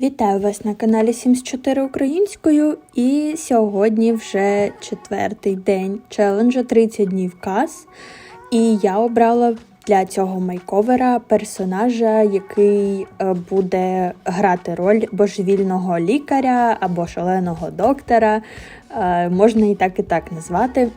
Вітаю вас на каналі 74 українською. І сьогодні вже четвертий день челенджу 30 днів каз. І я обрала для цього мейковера персонажа, який е, буде грати роль божевільного лікаря або шаленого доктора. Е, Можна і так і так назвати.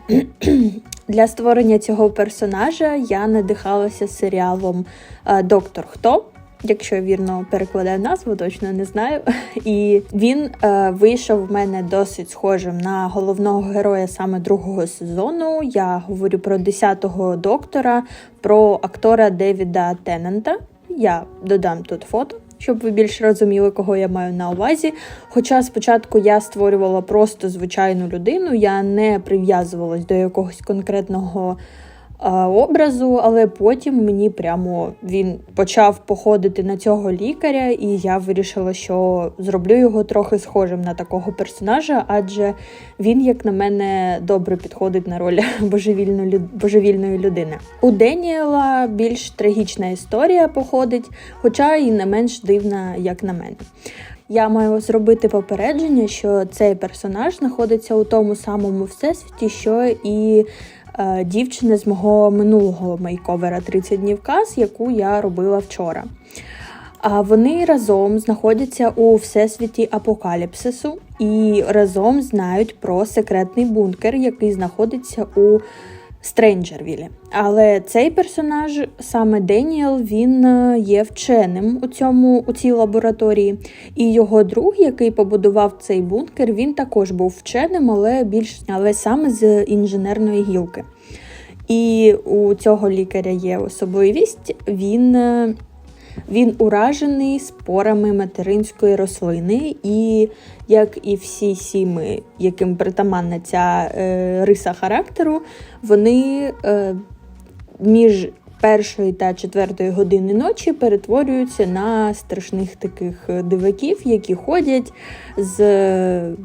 Для створення цього персонажа я надихалася серіалом е, Доктор Хто якщо я вірно перекладаю назву, точно не знаю. І він е, вийшов в мене досить схожим на головного героя саме другого сезону. Я говорю про 10-го доктора, про актора Девіда Теннента. Я додам тут фото. Щоб ви більш розуміли, кого я маю на увазі. Хоча спочатку я створювала просто звичайну людину, я не прив'язувалась до якогось конкретного образу, але потім мені прямо він почав походити на цього лікаря, і я вирішила, що зроблю його трохи схожим на такого персонажа, адже він, як на мене, добре підходить на роль божевільної людини. У Деніела більш трагічна історія походить, хоча і не менш дивна, як на мене. Я маю зробити попередження, що цей персонаж знаходиться у тому самому всесвіті, що і Е, дівчини з мого минулого мейковера «30 днів каз, яку я робила вчора. А вони разом знаходяться у всесвіті апокаліпсису і разом знають про секретний бункер, який знаходиться у Стренджервілі. Але цей персонаж, саме Деніел, він е, є вченим у цьому у цій лабораторії. І його друг, який побудував цей бункер, він також був вченим, але більш але саме з інженерної гілки. І у цього лікаря є особливість, він е, він уражений спорами материнської рослини, і, як і всі сіми, яким притаманна ця е, риса характеру, вони е, між першої та четвертої години ночі перетворюються на страшних таких диваків, які ходять з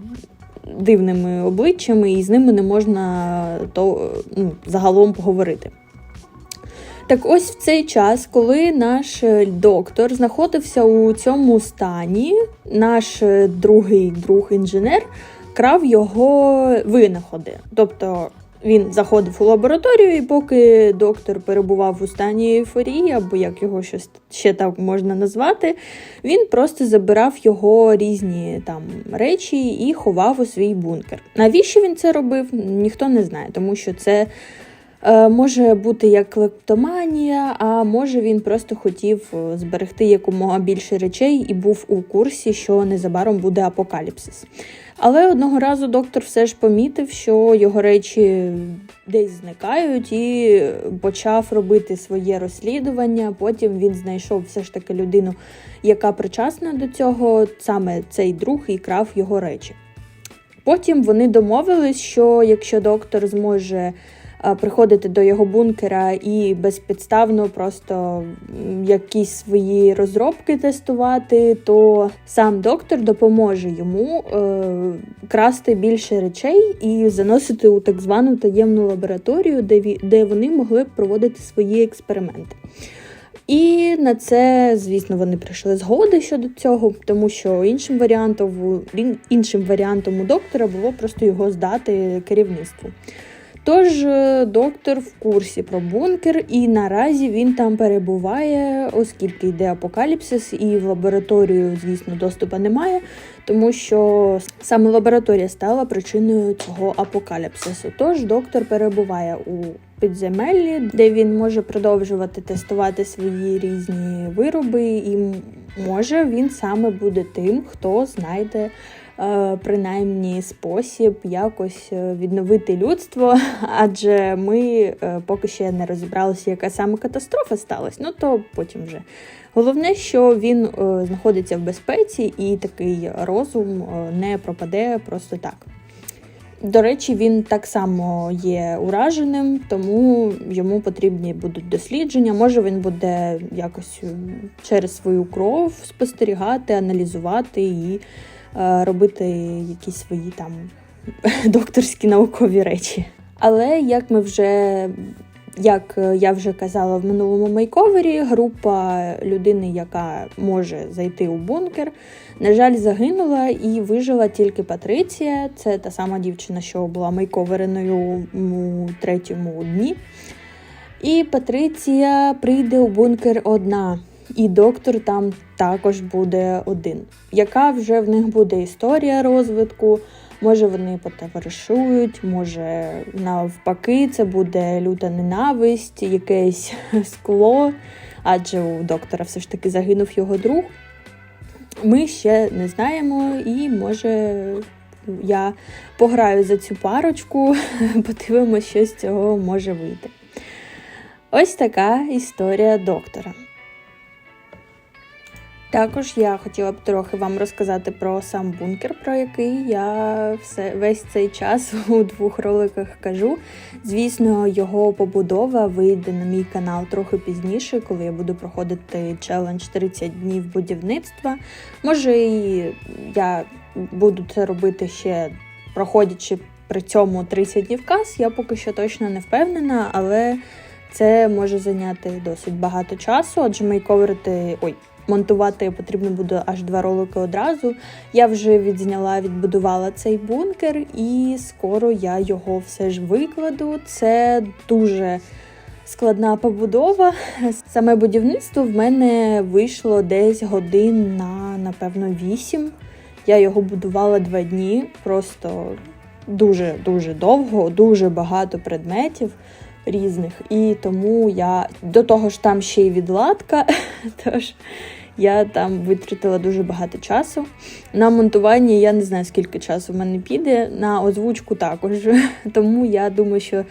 дивними обличчями, і з ними не можна то, ну, загалом поговорити. Так ось в цей час, коли наш е, доктор знаходився у цьому стані, наш е, другий друг інженер крав його винаходи. Тобто він заходив у лабораторію, і поки доктор перебував у стані ейфорії, або як його щось ще так можна назвати, він просто забирав його різні там речі і ховав у свій бункер. Навіщо він це робив? Ніхто не знає, тому що це. Е, може бути як клептоманія, а може він просто хотів е, зберегти якомога більше речей і був у курсі, що незабаром буде апокаліпсис. Але одного разу доктор все ж помітив, що його речі десь зникають, і почав робити своє розслідування. Потім він знайшов все ж таки людину, яка причасна до цього, саме цей друг і крав його речі. Потім вони домовились, що якщо доктор зможе приходити до його бункера і безпідставно просто якісь свої розробки тестувати, то сам доктор допоможе йому е, красти більше речей і заносити у так звану таємну лабораторію, де вони могли б проводити свої експерименти. І на це, звісно, вони прийшли згоди щодо цього, тому що іншим варіантом іншим варіантом у доктора було просто його здати керівництву. Тож е, доктор в курсі про бункер, і наразі він там перебуває, оскільки йде апокаліпсис, і в лабораторію, звісно, доступу немає, тому що саме лабораторія стала причиною цього апокаліпсису. Тож доктор перебуває у підземеллі, де він може продовжувати тестувати свої різні вироби, і може він саме буде тим, хто знайде. Е, принаймні спосіб якось е, відновити людство, адже ми е, поки ще не розібралися, яка саме катастрофа сталася. Ну то потім вже. Головне, що він знаходиться в безпеці, і такий розум не пропаде просто так. До речі, він так само є ураженим, тому йому потрібні будуть дослідження. Може він буде якось через свою кров спостерігати, аналізувати і робити якісь свої там докторські наукові речі. Але як ми вже як е, я вже казала в минулому мейковері, група людини, яка може зайти у бункер, на жаль, загинула і вижила тільки Патриція. Це та сама дівчина, що була мейковереною у третьому дні. І Патриція прийде у бункер одна, і доктор там також буде один. Яка вже в них буде історія розвитку? Може вони потоваришують, може навпаки, це буде люта ненависть, якесь скло, адже у доктора все ж таки загинув його друг. Ми ще не знаємо, і може я пограю за цю парочку, подивимося, що з цього може вийти. Ось така історія доктора. Також я хотіла б трохи вам розказати про сам бункер, про який я все, весь цей час у двох роликах кажу. Звісно, його побудова вийде на мій канал трохи пізніше, коли я буду проходити челендж 30 днів будівництва. Може, і я буду це робити ще проходячи при цьому 30 днів каз. Я поки що точно не впевнена, але це може зайняти досить багато часу, адже мейковерити. ой. Монтувати потрібно буде аж два ролики одразу. Я вже відзняла, відбудувала цей бункер, і скоро я його все ж викладу. Це дуже складна побудова. Саме будівництво в мене вийшло десь годин на, напевно, вісім. Я його будувала два дні, просто дуже-дуже довго, дуже багато предметів різних. І тому я до того ж там ще й відладка. Тож я там витратила дуже багато часу. На монтуванні я не знаю, скільки часу в мене піде, на озвучку також. Тому я думаю, що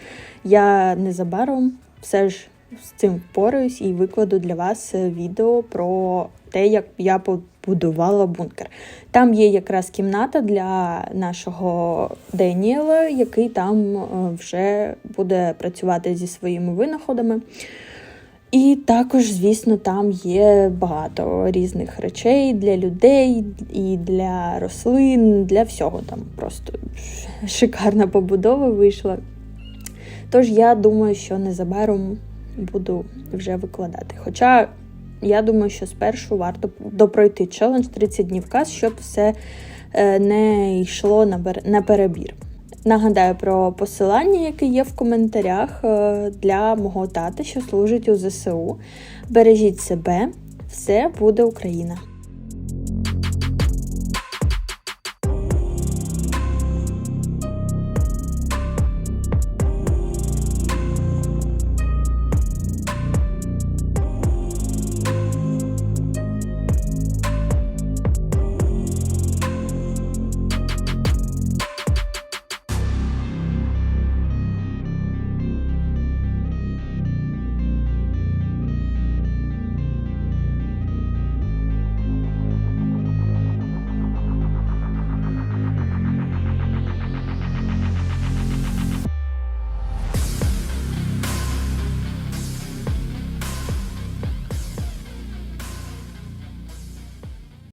я незабаром все ж з цим впораюсь і викладу для вас відео про те, як я побудувала бункер. Там є якраз кімната для нашого Деніела, який там вже буде працювати зі своїми винаходами. І також, звісно, там є багато різних речей для людей і для рослин, для всього там просто шикарна побудова вийшла. Тож я думаю, що незабаром буду вже викладати. Хоча я думаю, що спершу варто допройти челендж 30 днів каз, щоб все е, не йшло на перебір. Нагадаю про посилання, яке є в коментарях е, для мого тата, що служить у ЗСУ. Бережіть себе, все буде Україна!